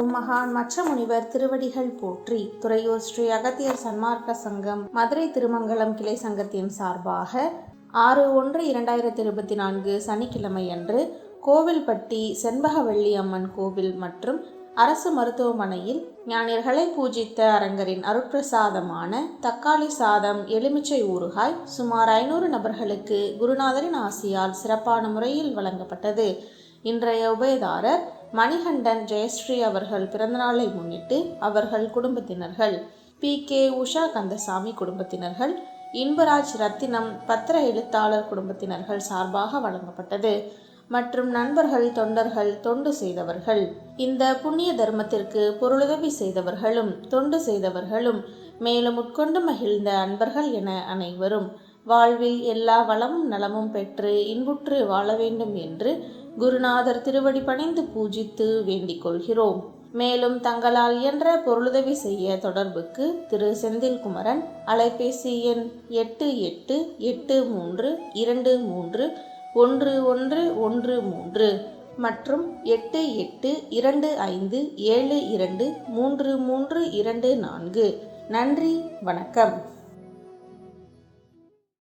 ஓம் மகான் மற்ற முனிவர் திருவடிகள் போற்றி துறையூர் ஸ்ரீ அகத்தியர் சன்மார்க்க சங்கம் மதுரை திருமங்கலம் கிளை சங்கத்தின் சார்பாக ஆறு ஒன்று இரண்டாயிரத்தி இருபத்தி நான்கு சனிக்கிழமை அன்று கோவில்பட்டி செண்பகவள்ளி அம்மன் கோவில் மற்றும் அரசு மருத்துவமனையில் ஞானியர்களை பூஜித்த அரங்கரின் அருட்பிரசாதமான தக்காளி சாதம் எலுமிச்சை ஊறுகாய் சுமார் ஐநூறு நபர்களுக்கு குருநாதரின் ஆசியால் சிறப்பான முறையில் வழங்கப்பட்டது. இன்றைய உபயதாரர் மணிகண்டன் ஜெயஸ்ரீ அவர்கள் பிறந்தநாளை முன்னிட்டு அவர்கள் குடும்பத்தினர்கள். பி. கே. உஷா கந்தசாமி குடும்பத்தினர்கள். இன்பராஜ் ரத்தினம் பத்திர எழுத்தாளர் குடும்பத்தினர்கள் சார்பாக வழங்கப்பட்டது. மற்றும் நண்பர்கள் தொண்டர்கள் தொண்டு செய்தவர்கள். இந்த புண்ணிய தர்மத்திற்கு பொருளுதவி செய்தவர்களும் தொண்டு செய்தவர்களும் மேலும் உட்கொண்டு மகிழ்ந்த அன்பர்கள் என அனைவரும் வாழ்வில் எல்லா வளமும் நலமும் பெற்று இன்புற்று வாழ வேண்டும் என்று குருநாதர் திருவடி பணிந்து பூஜித்து வேண்டிக் கொள்கிறோம். மேலும் தங்களால் இயன்ற பொருளுதவி செய்ய தொடர்புக்கு திரு. செந்தில்குமரன் அலைபேசி எண் எட்டு எட்டு எட்டு மூன்று இரண்டு மூன்று ஒன்று ஒன்று ஒன்று மூன்று மற்றும் எட்டு எட்டு இரண்டு ஐந்து ஏழு இரண்டு மூன்று மூன்று இரண்டு நான்கு. நன்றி வணக்கம்.